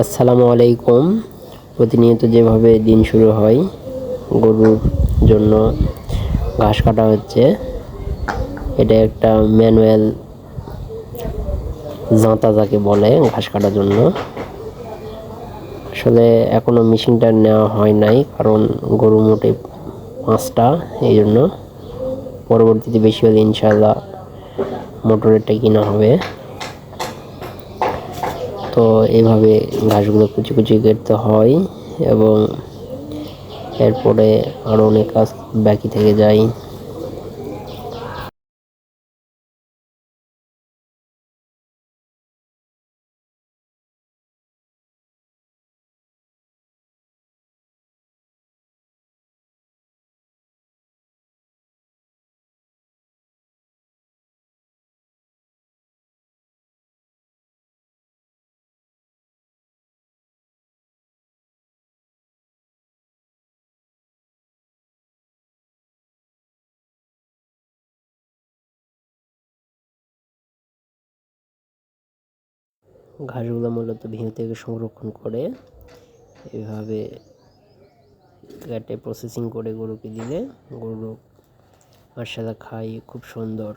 আসসালামু আলাইকুম। প্রতিনিয়ত যেভাবে দিন শুরু হয়, গরুর জন্য ঘাস কাটা হচ্ছে, এটা একটা ম্যানুয়াল জাঁতা যাকে বলে ঘাস কাটার জন্য। আসলে এখনও মেশিনটা নেওয়া হয় নাই, কারণ গরু মোটে পাঁচটা, এই জন্য পরবর্তীতে বেশি হলে ইনশাল্লাহ মোটরেরটা কিনা হবে। তো এইভাবে ঘাসগুলো কুচি কুচি কেটতে হয় এবং এরপরে আরও অনেক কাজ বাকি থেকে যায়। ঘাসগুলো মূলত ভেঙে থেকে সংরক্ষণ করে, এভাবে কেটে প্রসেসিং করে গরুকে দিলে গরু মার্শালা খাই খুব সুন্দর।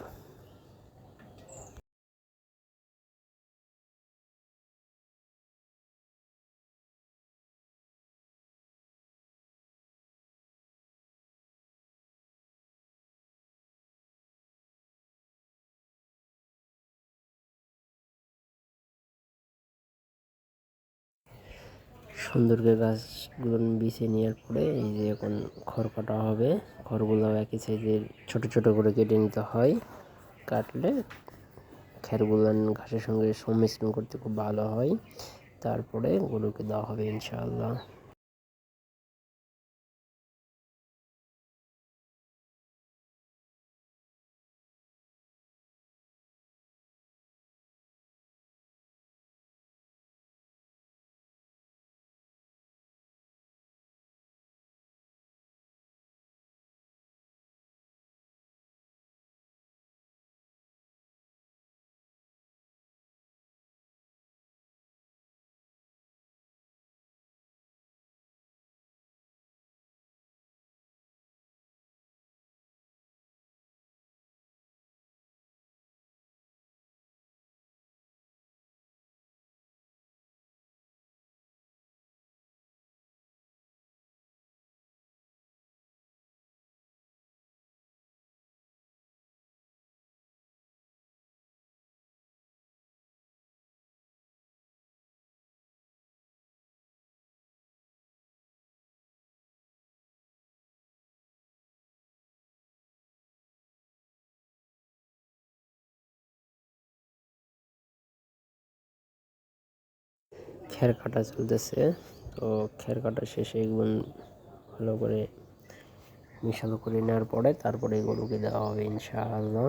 সুন্দরকে গাছগুলো বিছে নেওয়ার পরে এই যে এখন খড় কাটা হবে, খড়গুলো একই সাইজের ছোট ছোট করে কেটে নিতে হয়। কাটলে খেরগুলো ঘাসের সঙ্গে সংমিশ্রণ করতে খুব ভালো হয়। তারপরে গরুকে দেওয়া হবে ইনশাআল্লাহ। খের কাটা চলতেছে। তো খের কাটা শেষে এগুলো ভালো করে মিশালো করে নেওয়ার পরে তারপরে গরুকে দেওয়া হবে ইনশাআল্লাহ।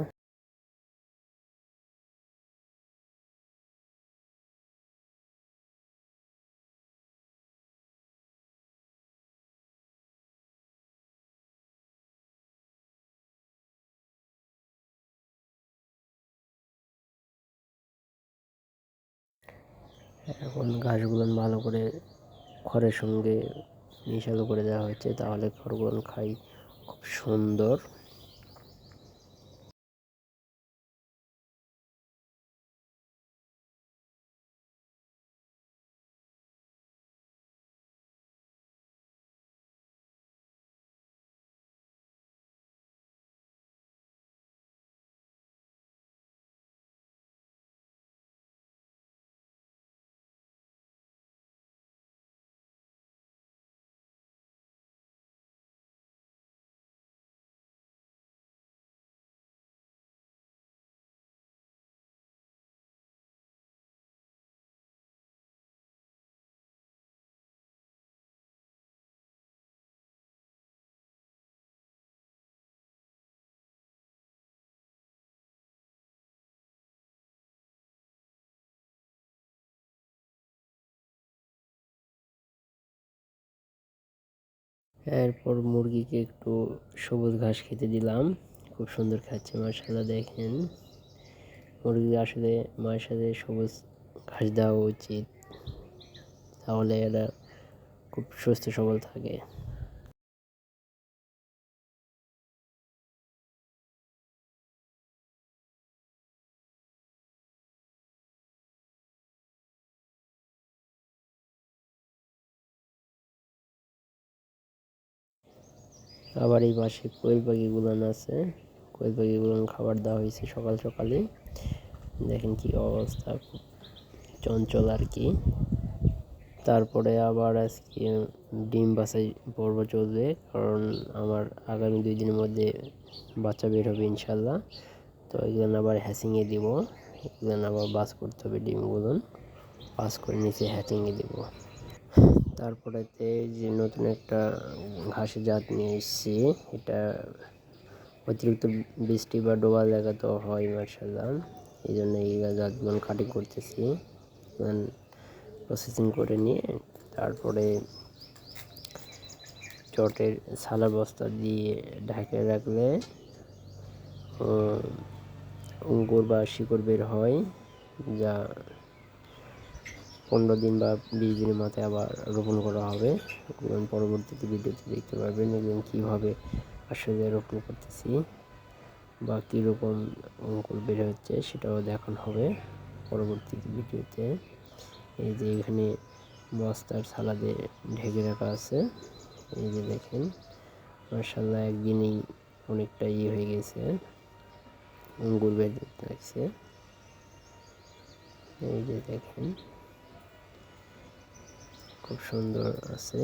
এখন ঘাসগুলো ভালো করে খড়ের সঙ্গে মিশালো করে দেওয়া হয়েছে, তাহলে খড়গুলো খাই খুব সুন্দর। এরপর মুরগিকে একটু সবুজ ঘাস খেতে দিলাম। খুব সুন্দর খাচ্ছে মার্শাল্লাহ দেখেন। মুরগি আসলে মায়ের সাথে সবুজ ঘাস দেওয়া উচিত। তাহলে এরা খুব সুস্থ সবল থাকে। আবার এই পাশে কোয়েল পাখিগুলো আছে? কোয়েল পাখিগুলো খাবার দেওয়া হয়েছে সকাল সকালে। দেখেন কি অবস্থা চঞ্চল আর কি। তারপরে আবার আজকে ডিম বাছাই পর্ব চলবে, কারণ আমার আগামী দুই দিনের মধ্যে বাচ্চা বের হবে ইনশাল্লাহ। তো এগুলো আবার হ্যাচিংয়ে দিব, এগুলো আবার বাস করতে হবে ডিমগুলো। বাস করে নিচে হ্যাচিংয়ে দিব। তারপরেতে যে নতুন একটা ঘাসের জাত নিয়ে এসেছি, এটা অতিরিক্ত বৃষ্টি বা ডোবা জায়গা তো হয় মার্শাল্লাহ এই জন্য এই জাতগুলো কাটিং করতেছি। প্রসেসিং করে নিয়ে তারপরে চটের সালা বস্তা দিয়ে ঢাকে রাখলে অঙ্কুর বা শিকড় বের হয়, যা পনেরো দিন বা বিশ দিনের মাথায় আবার রোপণ করা হবে। এবং পরবর্তীতে ভিডিওতে দেখতে পারবেন এবং কীভাবে আসলে রোপণ করতেছি বা কীরকম অঙ্কুর বের হচ্ছে সেটাও দেখানো হবে পরবর্তী ভিডিওতে। এই যে এখানে বস্তার সালাদে ঢেকে রাখা আছে। এই যে দেখেন মার্শাল্লাহ একদিনেই অনেকটা ইয়ে হয়ে গেছে, অঙ্কুর বেঁধে রাখছে এই যে দেখেন খুব সুন্দর আছে।